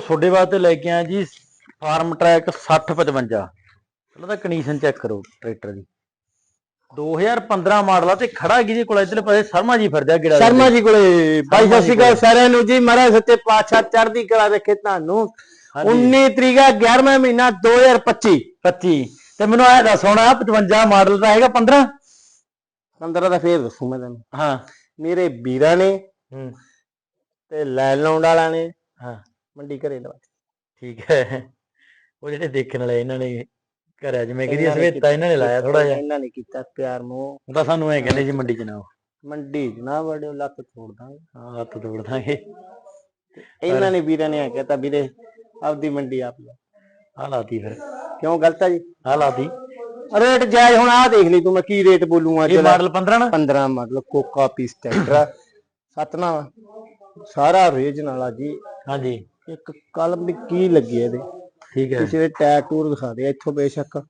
ਤੁਹਾਡੇ ਵਾਸਤੇ ਲੈ ਕੇ ਆਇਆ ਜੀ ਫਾਰਮ ਟਰੈਕ 6055 ਪਹਿਲਾਂ ਤਾਂ ਕੰਡੀਸ਼ਨ ਚੈੱਕ ਕਰੋ ਟਰੈਕਟਰ ਦੀ। 2015 ਮਾਡਲ ਆ ਤੇ ਖੜਾ ਜੀ ਕੋਲ ਇਧਰਲੇ ਪਾਸੇ ਸ਼ਰਮਾ ਜੀ ਫਿਰਦਾ ਗਿੜਾ ਸ਼ਰਮਾ ਜੀ ਕੋਲੇ। ਬਾਈ ਸ਼ਰਮਾ ਸਤਿ ਸ਼੍ਰੀ ਅਕਾਲ ਕੋਲੇ। ਸਾਰਿਆਂ ਨੂੰ ਜੀ। ਮਹਾਰਾਜ ਸੱਚੇ ਪਾਤਸ਼ਾਹ ਚੜ੍ਹਦੀ ਕਲਾ ਰੱਖੇ ਤੁਹਾਨੂੰ। ਹਾਂਜੀ। 19 ਤਰੀਕ 11ਵਾਂ ਮਹੀਨਾ 2025 25 ਤੇ ਮੈਨੂੰ ਆਇਆ ਦੱਸ ਹੁਣ ਆਹ 55 ਮਾਡਲ ਦਾ ਹੈਗਾ 15 15 ਦਾ ਫੇਰ ਦੱਸੂ ਮੈਂ ਤੈਨੂੰ। ਹਾਂ। ਮੇਰੇ ਵੀਰਾਂ ਨੇ ਤੇ ਲੈਣ ਲਾਉਣ ਵਾਲਾ ਨੇ। ਹਾਂ। ਮੰਡੀ ਘਰੇ ਲਵਾ ਠੀਕ ਹੈ। ਉਹ ਜਿਹੜੇ ਦੇਖਣ ਵਾਲੇ ਇਹਨਾਂ ਨੇ ਘਰ ਜਿਵੇਂ ਕਿ ਸਵੇਤਾ ਇਹਨਾਂ ਨੇ ਲਾਇਆ ਥੋੜਾ ਜਿਹਾ। ਇਹਨਾਂ ਨੇ ਕੀਤਾ ਪਿਆਰ ਮੋਹ। ਉਹ ਤਾਂ ਸਾਨੂੰ ਐ ਕਹਿੰਦੇ ਜੀ ਮੰਡੀ ਚ ਨਾ। ਮੰਡੀ ਚ ਨਾ ਵੜਿਓ ਲੱਕ ਤੋੜ ਦਾਂਗੇ। ਹਾਂ ਹੱਥ ਤੋੜ ਦਾਂਗੇ। ਇਹਨਾਂ ਨੇ ਵੀਰਾਂ ਨੇ ਆ ਕਹਤਾ ਵੀਰੇ ਆਪਦੀ ਮੰਡੀ ਆਪ ਲਓ। ਆ ਲਾਤੀ ਫਿਰ। ਕਿਉਂ ਗਲਤ ਆ ਜੀ? ਆ ਲਾਤੀ। ਰੇਟ ਜਾਇਜ਼ ਹੁਣ ਆ ਦੇਖ ਲਈ ਤੂੰ ਮੈਂ ਕੀ ਰੇਟ ਬੋਲੂਗਾ ਇਹ ਮਾਡਲ 15 ਨਾ? 15 ਮਾਡਲ ਕੋਕਾ ਪੀਸ ਟਰੈਕਟਰ ਸਤਨਾ ਸਾਰਾ ਰੇਜ ਨਾਲਾ ਜੀ। ਹਾਂਜੀ। ਇੱਕ ਕਲਮ ਵੀ ਕੀ ਲੱਗੀ ਇਹਦੇ? ਠੀਕ ਹੈ। ਕਿਸੇ ਦੇ ਟੈਗ ਟੂਰ ਦਿਖਾ ਦੇ ਇੱਥੋਂ ਬੇਸ਼ੱਕ।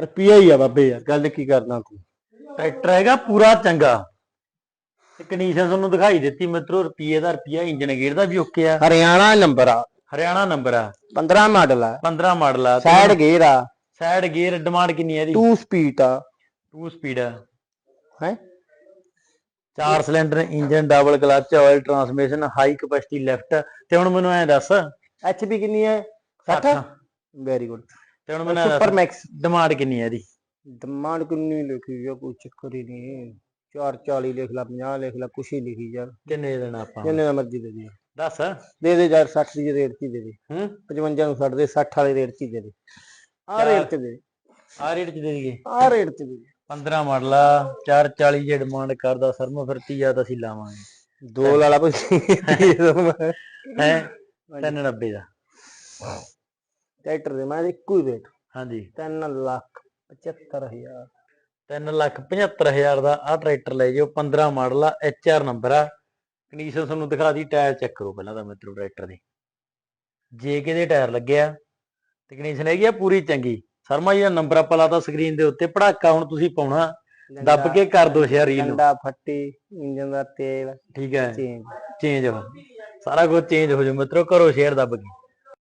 ਰੁਪਈਆ ਹੀ ਆ ਬਾਬੇ ਯਾਰ ਗੱਲ ਕੀ ਕਰਨਾ ਤੂੰ? ਟਰੈਕਟਰ ਹੈਗਾ ਪੂਰਾ ਚੰਗਾ। ਤੇ ਕੰਡੀਸ਼ਨ ਤੁਹਾਨੂੰ ਦਿਖਾਈ ਦਿੱਤੀ ਮਿੱਤਰੋ ਰੁਪਏ ਦਾ ਰੁਪਿਆ ਇੰਜਨ ਗੇਅਰ ਦਾ ਵੀ ਓਕੇ ਆ। ਹਰਿਆਣਾ ਨੰਬਰ ਆ। ਹਰਿਆਣਾ ਨੰਬਰ ਆ। 15 ਮਾਡਲ ਆ। 15 ਮਾਡਲ ਆ। ਸਾਈਡ ਗੇਅਰ ਆ। ਸਾਈਡ ਗੇਅਰ ਡਿਮਾਂਡ ਕਿੰਨੀ ਹੈ ਇਹਦੀ? 2 ਸਪੀਡ ਆ। 2 ਸਪੀਡ ਆ। ਹੈ? ਚਾਰ cylinder engine double clutch oil transmission high capacity left ਤੇ ਹੁਣ ਮੈਨੂੰ ਐ ਦੱਸ ਐਚਪੀ ਕਿੰਨੀ ਹੈ 60 ਵੈਰੀ ਗੁੱਡ ਤੇ ਹੁਣ ਮੈਨੂੰ ਸੁਪਰ ਮੈਕਸ ਡਿਮਾਂਡ ਕਿੰਨੀ ਹੈ ਇਹਦੀ? ਡਿਮਾਂਡ ਕਿੰਨੀ ਲਿਖੀ ਆ ਕੋਈ ਚੱਕਰ ਹੀ ਨਹੀਂ। 440 ਲਿਖ ਲਾ 50 ਲਿਖ ਲਾ ਕੁਛ ਹੀ ਲਿਖੀ ਯਾਰ। ਕਿੰਨੇ ਦੇ ਦੇਣਾ ਆਪਾਂ? ਜਿੰਨੇ ਦਾ ਮਰਜ਼ੀ ਦੇ ਦੇ ਦੱਸ। ਦੇ ਦੇ ਯਾਰ 60 ਦੀ ਰੇਟ 'ਚ ਹੀ ਦੇ ਦੇ। ਹੂੰ? 55 ਨੂੰ ਛੱਡ ਦੇ 60 ਵਾਲੇ ਰੇਟ 'ਚ ਹੀ ਦੇ ਦੇ। ਆ। ਰੇਟ 'ਚ ਦੇ ਆ ਰੇਟ ਚ ਦੇ ਦਈਏ। ਆ ਰੇਟ 'ਚ ਦੇ ਦੇ। 15 ਮਾਡਲ ਆ 440 ਜੇ ਡਿਮਾਂਡ ਕਰਦਾ ਸਰਮਾ ਫਿਰ 30 ਆ ਤਾਂ ਅਸੀਂ ਲਾਵਾਂਗੇ। ਦੋ ਲਾਲਾ ਭਾਈ ਹੈ 390 ਦਾ। ਟਰੈਕਟਰ ਦੇ ਮੈਂ ਇੱਕੋ ਹੀ ਰੇਟ। ਹਾਂਜੀ। 3 ਲੱਖ 75000 3 ਲੱਖ 75000 ਦਾ ਆ ਟਰੈਕਟਰ ਲੈ ਜਿਓ 15 ਮਾਡਲ ਆ ਐਚ ਆਰ ਨੰਬਰ ਆ। ਕੰਡੀਸ਼ਨ ਤੁਹਾਨੂੰ ਦਿਖਾ ਦੀ ਟਾਇਰ ਚੈੱਕ ਕਰੋ ਪਹਿਲਾਂ ਤਾਂ ਮਿੱਤਰੋ ਟਰੈਕਟਰ ਦੇ। ਜੇ ਕਿਹਦੇ ਟਾਇਰ ਲੱਗਿਆ ਤੇ ਕੰਡੀਸ਼ਨ ਹੈਗੀ ਆ ਪੂਰੀ ਚੰਗੀ। ਸ਼ਰਮਾ ਜੀ ਦਾ ਨੰਬਰ ਆਪਾਂ ਲਾਤਾ ਸਕਰੀਨ ਦੇ ਉੱਤੇ ਪੜਾਕਾ ਹੁਣ ਤੁਸੀਂ ਪਾਉਣਾ ਦੱਬ ਕੇ ਕਰ ਦੋ ਸ਼ੇਅਰ ਰੀਲ ਨੂੰ। ਡੰਡਾ ਫੱਟੀ ਇੰਜਨ ਦਾ ਤੇਲ ਠੀਕ ਹੈ। ਚੇਂਜ ਚੇਂਜ ਹੋ। ਸਾਰਾ ਕੁਝ ਚੇਂਜ ਹੋ ਜਾਊ। ਮਿੱਤਰੋ ਕਰੋ ਸ਼ੇਅਰ ਦੱਬ ਕੇ।